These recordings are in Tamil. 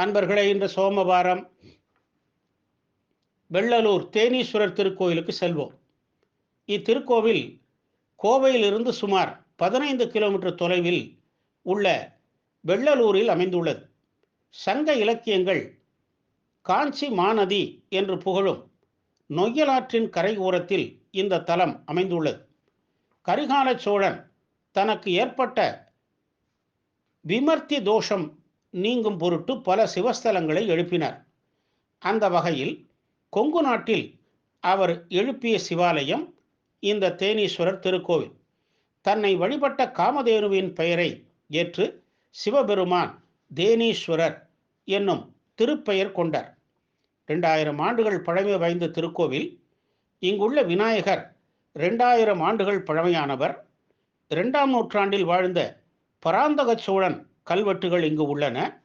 அன்பர்களே இன்று சோமவாரம் வெள்ளலூர் தேனீஸ்வரர் திருக்கோயிலுக்கு செல்வோம். இத்திருக்கோவில் கோவையிலிருந்து சுமார் பதினைந்து கிலோமீட்டர் தொலைவில் உள்ள வெள்ளலூரில் அமைந்துள்ளது. சங்க இலக்கியங்கள் காஞ்சி மாநதி என்று புகழும் நொய்யலாற்றின் கரை ஓரத்தில் இந்த தலம் அமைந்துள்ளது. கரிகால சோழன் தனக்கு ஏற்பட்ட விமர்த்தி தோஷம் நீங்கும் பொருட்டு பல சிவஸ்தலங்களை எழுப்பினார். அந்த வகையில் கொங்கு நாட்டில் அவர் எழுப்பிய சிவாலயம் இந்த தேனீஸ்வரர் திருக்கோவில். தன்னை வழிபட்ட காமதேனுவின் பெயரை ஏற்று சிவபெருமான் தேனீஸ்வரர் என்னும் திருப்பெயர் கொண்டார். ரெண்டாயிரம் ஆண்டுகள் பழமை வாய்ந்த திருக்கோவில். இங்குள்ள விநாயகர் ரெண்டாயிரம் ஆண்டுகள் பழமையானவர். இரண்டாம் நூற்றாண்டில் வாழ்ந்த பராந்தக சோழன் கல்வெட்டுகள் இங்கு உள்ளன.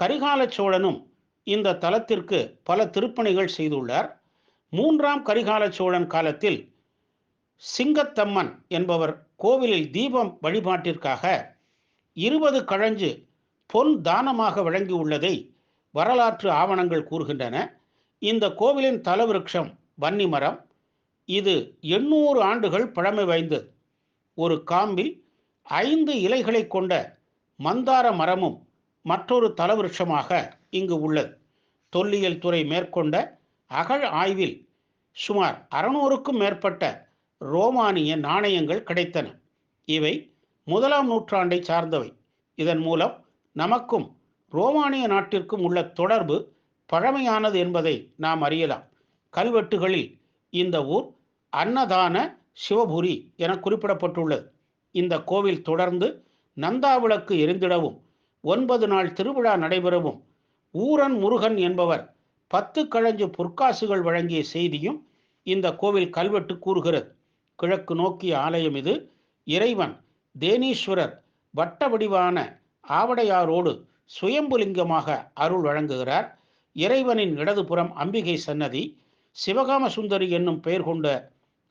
கரிகால சோழனும் இந்த தலத்திற்கு பல திருப்பணிகள் செய்துள்ளார். மூன்றாம் கரிகால சோழன் காலத்தில் சிங்கத்தம்மன் என்பவர் கோவிலில் தீபம் வழிபாட்டிற்காக இருபது கழஞ்சு பொன் தானமாக வழங்கியுள்ளதை வரலாற்று ஆவணங்கள் கூறுகின்றன. இந்த கோவிலின் தலவிருட்சம் வன்னி மரம். இது எண்ணூறு ஆண்டுகள் பழமை வாய்ந்தது. ஒரு காம்பில் ஐந்து இலைகளை கொண்ட மந்தார மரமும் மற்றொரு தலவிருஷமாக இங்கு உள்ளது. தொல்லியல் துறை மேற்கொண்ட அகழ் ஆய்வில் சுமார் அறுநூறுக்கும் மேற்பட்ட ரோமானிய நாணயங்கள் கிடைத்தன. இவை முதலாம் நூற்றாண்டை சார்ந்தவை. இதன் மூலம் நமக்கும் ரோமானிய நாட்டிற்கும் உள்ள தொடர்பு பழமையானது என்பதை நாம் அறியலாம். கல்வெட்டுகளில் இந்த ஊர் அன்னதான சிவபுரி என குறிப்பிடப்பட்டுள்ளது. இந்த கோவில் தொடர்ந்து நந்தாவிளக்கு எரிந்திடவும் ஒன்பது நாள் திருவிழா நடைபெறவும் ஊரன் முருகன் என்பவர் பத்து கழஞ்சு பொற்காசுகள் வழங்கிய செய்தியும் இந்த கோவில் கல்வெட்டு கூறுகிறது. கிழக்கு நோக்கிய ஆலயம் இது. இறைவன் தேனீஸ்வரர் வட்ட வடிவான ஆவடையாரோடு சுயம்புலிங்கமாக அருள் வழங்குகிறார். இறைவனின் இடதுபுறம் அம்பிகை சன்னதி சிவகாம சுந்தரி என்னும் பெயர் கொண்ட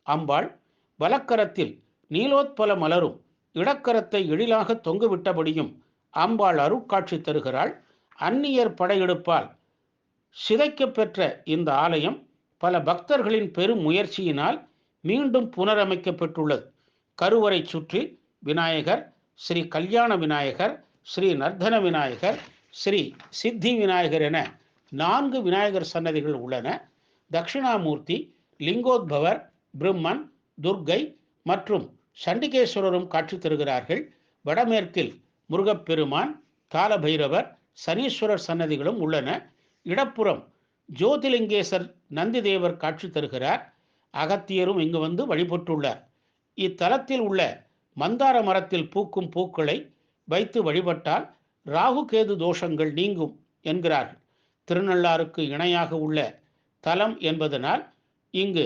அம்பாள் வலக்கரத்தில் நீலோத்பல மலரும் இடக்கரத்தை எழிலாக தொங்குவிட்டபடியும் அம்பாள் அருட்காட்சி தருகிறாள். அந்நியர் படையெடுப்பால் சிதைக்கப் பெற்ற இந்த ஆலயம் பல பக்தர்களின் பெரும் முயற்சியினால் மீண்டும் புனரமைக்கப்பட்டுள்ளது. கருவறை சுற்றி விநாயகர் ஸ்ரீ கல்யாண விநாயகர் ஸ்ரீ நர்தன விநாயகர் ஸ்ரீ சித்தி விநாயகர் என நான்கு விநாயகர் சன்னதிகள் உள்ளன. தட்சிணாமூர்த்தி லிங்கோத்பவர் பிரம்மன் துர்க்கை மற்றும் சண்டிகேஸ்வரரும் காட்சி தருகிறார்கள். வடமேற்கில் முருகப்பெருமான் காலபைரவர் சனீஸ்வரர் சன்னதிகளும் உள்ளன. இடப்புறம் ஜோதிலிங்கேசர் நந்திதேவர் காட்சி தருகிறார். அகத்தியரும் இங்கு வந்து வழிபட்டுள்ளார். இத்தலத்தில் உள்ள மந்தார மரத்தில் பூக்கும் பூக்களை வைத்து வழிபட்டால் ராகு கேது தோஷங்கள் நீங்கும் என்கிறார்கள். திருநள்ளாருக்கு இணையாக உள்ள தலம் என்பதனால் இங்கு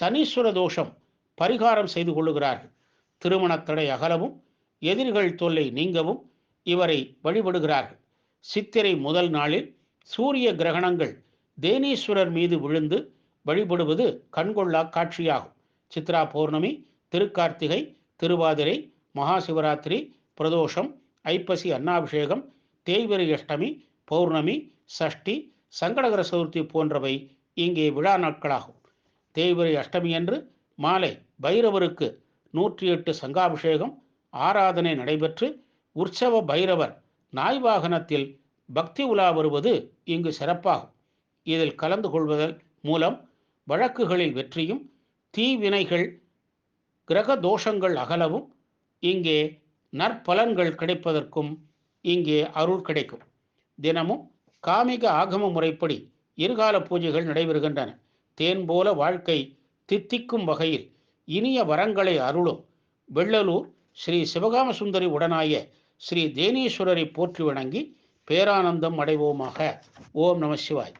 சனீஸ்வர தோஷம் பரிகாரம் செய்து கொள்ளுகிறார்கள். திருமணத்தடை அகலவும் எதிரிகள் தொல்லை நீங்கவும் இவரை வழிபடுகிறார்கள். சித்திரை முதல் நாளில் சூரிய கிரகணங்கள் தேனீஸ்வரர் மீது விழுந்து வழிபடுவது கண்கொள்ளா காட்சியாகும். சித்ரா பௌர்ணமி திருக்கார்த்திகை திருவாதிரை மகாசிவராத்திரி பிரதோஷம் ஐப்பசி அன்னாபிஷேகம் தேய்வரி அஷ்டமி பௌர்ணமி சஷ்டி சங்கடகர சதுர்த்தி போன்றவை இங்கே விழா நாட்களாகும். தேய்வரி அஷ்டமி அன்று மாலை பைரவருக்கு நூற்றி எட்டு சங்காபிஷேகம் ஆராதனை நடைபெற்று உற்சவ பைரவர் நாய் வாகனத்தில் பக்தி உலா வருவது இங்கு சிறப்பாகும். இதில் கலந்து கொள்வதன் மூலம் வழக்குகளில் வெற்றியும் தீவினைகள் கிரக தோஷங்கள் அகலவும் இங்கே நற்பலன்கள் கிடைப்பதற்கும் இங்கே அருள் கிடைக்கும். தினமும் காமிக ஆகம முறைப்படி இருகால பூஜைகள் நடைபெறுகின்றன. தேன் போல வாழ்க்கை தித்திக்கும் வகையில் இனிய வரங்களை அருளும். வெள்ளலூர் ஸ்ரீ சிவகாம சுந்தரி உடனாய ஸ்ரீ தேனீஸ்வரரை போற்றி வணங்கி பேரானந்தம் அடைவோமாக. ஓம் நம சிவாய்.